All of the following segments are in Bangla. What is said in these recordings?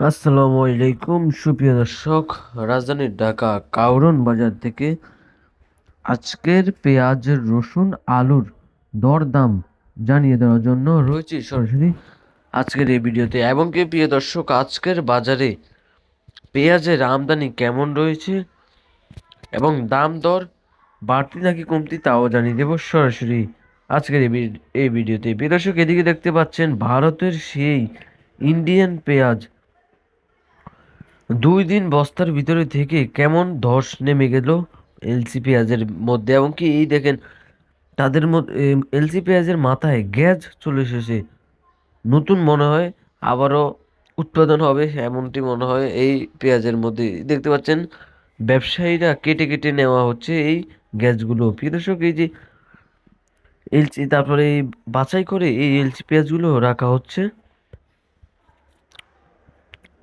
আসসালামু আলাইকুম, সুপ্রিয় দর্শক। রাজধানীর ঢাকা কাউরন বাজার থেকে আজকের পেঁয়াজ, রসুন, আলুর দরদাম জানিয়ে দেওয়ার জন্য রয়েছে সরাসরি আজকের এই ভিডিওতে। এবং কি প্রিয় দর্শক, আজকের বাজারে পেঁয়াজের আমদানি কেমন রয়েছে এবং দাম দর বাড়তি নাকি কমতি তাও জানিয়ে দেবো সরাসরি আজকের এই ভিড- এই ভিডিওতে। প্রিয় দর্শক, এদিকে দেখতে পাচ্ছেন, ভারতের সেই ইন্ডিয়ান পেঁয়াজ দুই দিন বস্তার ভিতরে থেকে কেমন ধস নেমে গেল এলসি পেঁয়াজের মধ্যে এবং কি এই দেখেন তাদের মধ্যে এলসি পেঁয়াজের মাথায় গ্যাস চলে এসেছে। নতুন মনে হয় আবারও উৎপাদন হবে এমনটি মনে হয় এই পেঁয়াজের মধ্যে। দেখতে পাচ্ছেন ব্যবসায়ীরা কেটে কেটে নেওয়া হচ্ছে এই গ্যাসগুলো। প্রিয় দর্শক, এই যে এলসি, তারপরে এই বাছাই করে এই এলসি পেঁয়াজগুলো রাখা হচ্ছে।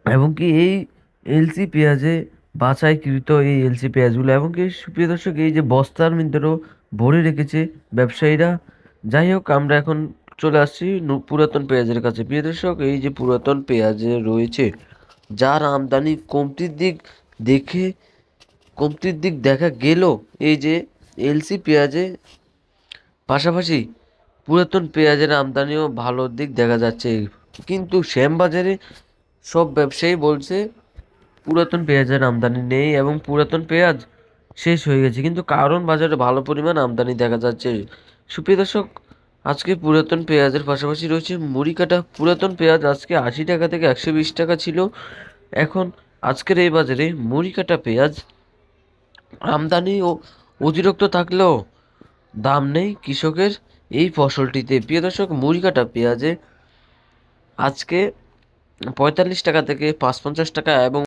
এবং কি এই এলসি পেঁয়াজে বাছাইকৃত এই এলসি পেঁয়াজগুলো। এবং কি সুপ্রিয় দর্শক, এই যে বস্তার মধ্যেও ভরে রেখেছে ব্যবসায়ীরা। যাই হোক, আমরা এখন চলে আসছি পুরাতন পেঁয়াজের কাছে। প্রিয় দর্শক, এই যে পুরাতন পেঁয়াজে রয়েছে, যার আমদানি কমতির দিক দেখে, কমতির দিক দেখা গেল, এই যে এলসি পেঁয়াজে। পাশাপাশি পুরাতন পেঁয়াজের আমদানিও ভালো দিক দেখা যাচ্ছে। কিন্তু শ্যামবাজারে সব ব্যবসায়ী বলছে পুরাতন পেঁয়াজের আমদানি নেই এবং পুরাতন পেঁয়াজ শেষ হয়ে গেছে। কিন্তু কারণ বাজারে ভালো পরিমাণ আমদানি দেখা যাচ্ছে। সুপ্রিয় দর্শক, আজকে পুরাতন পেঁয়াজের পাশাপাশি রয়েছে মুড়ি কাটা পুরাতন পেঁয়াজ আজকে আশি টাকা থেকে একশো বিশ টাকা ছিল। এখন আজকের এই বাজারে মুড়ি কাটা পেঁয়াজ আমদানি ও অতিরিক্ত থাকলেও দাম নেই কৃষকের এই ফসলটিতে। প্রিয় দর্শক মুড়ি কাটা পেঁয়াজে আজকে পঁয়তাল্লিশ টাকা থেকে পাঁচ পঞ্চাশ টাকা এবং